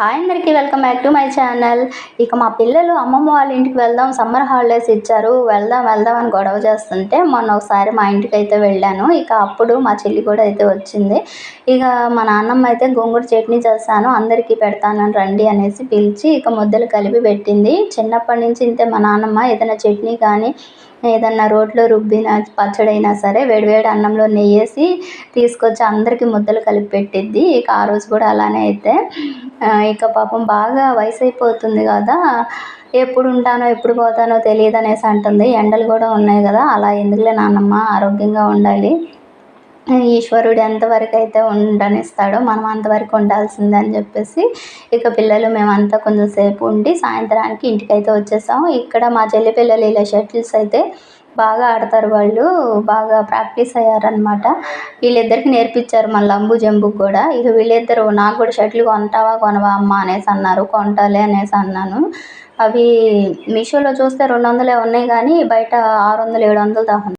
Hi అందరికీ welcome back to my channel. ఇక మా పిల్లలు అమ్మమ్మ వాళ్ళ ఇంటికి వెళ్దాం సమ్మర్ హాలిడేస్ ఇచ్చారు. వెళ్దాం వెళ్దాం అని గొడవ చేస్తుంటే మొన్న ఒకసారి మా ఇంటికి అయితే వెళ్ళాను. ఇక అప్పుడు మా చెల్లి కూడా అయితే వచ్చింది. ఇక మా నాన్నమ్మ అయితే గోంగూర చట్నీ చేస్తాను అందరికీ పెడతాను రండి అనేసి పిలిచి ఇక ముద్దలు కలిపి పెట్టింది. చిన్నప్పటి నుంచి ఇంతే మా నాన్నమ్మ ఏదైనా చట్నీ కానీ ఏదన్నా రోట్లో రుబ్బిన పచ్చడి అయినా సరే వేడివేడి అన్నంలో నెయ్యేసి తీసుకొచ్చి అందరికీ ముద్దలు కలిపి పెట్టిద్ది. ఇక ఆ రోజు కూడా అలానే అయితే. ఇక పాపం బాగా వయసు అయిపోతుంది కదా. ఎప్పుడు ఉంటానో ఎప్పుడు పోతానో తెలియదు అనేసి అంటుంది. ఎండలు కూడా ఉన్నాయి కదా. అలా ఎందుకులే నాన్నమ్మ? ఆరోగ్యంగా ఉండాలి. ఈశ్వరుడు ఎంతవరకు అయితే ఉండనిస్తాడో మనం అంతవరకు ఉండాల్సిందే అని చెప్పేసి ఇక పిల్లలు మేమంతా కొంచెం సేపు ఉండి సాయంత్రానికి ఇంటికి అయితే వచ్చేసాం ఇక్కడ మా చెల్లి పిల్లలు ఇలా షటిల్స్ అయితే బాగా ఆడతారు వాళ్ళు బాగా ప్రాక్టీస్ అయ్యారనమాట వీళ్ళిద్దరికి నేర్పించారు మళ్ళీ లంబు జంబు కూడా. ఇక వీళ్ళిద్దరు నాకు కూడా షర్ట్లు కొంటావా కొనవా అమ్మ అనేసి అన్నారు. కొంటాలే అనేసి అన్నాను. అవి మీషోలో చూస్తే రెండు వందలే ఉన్నాయి కానీ బయట ఆరు వందలు ఏడు వందలు దాకా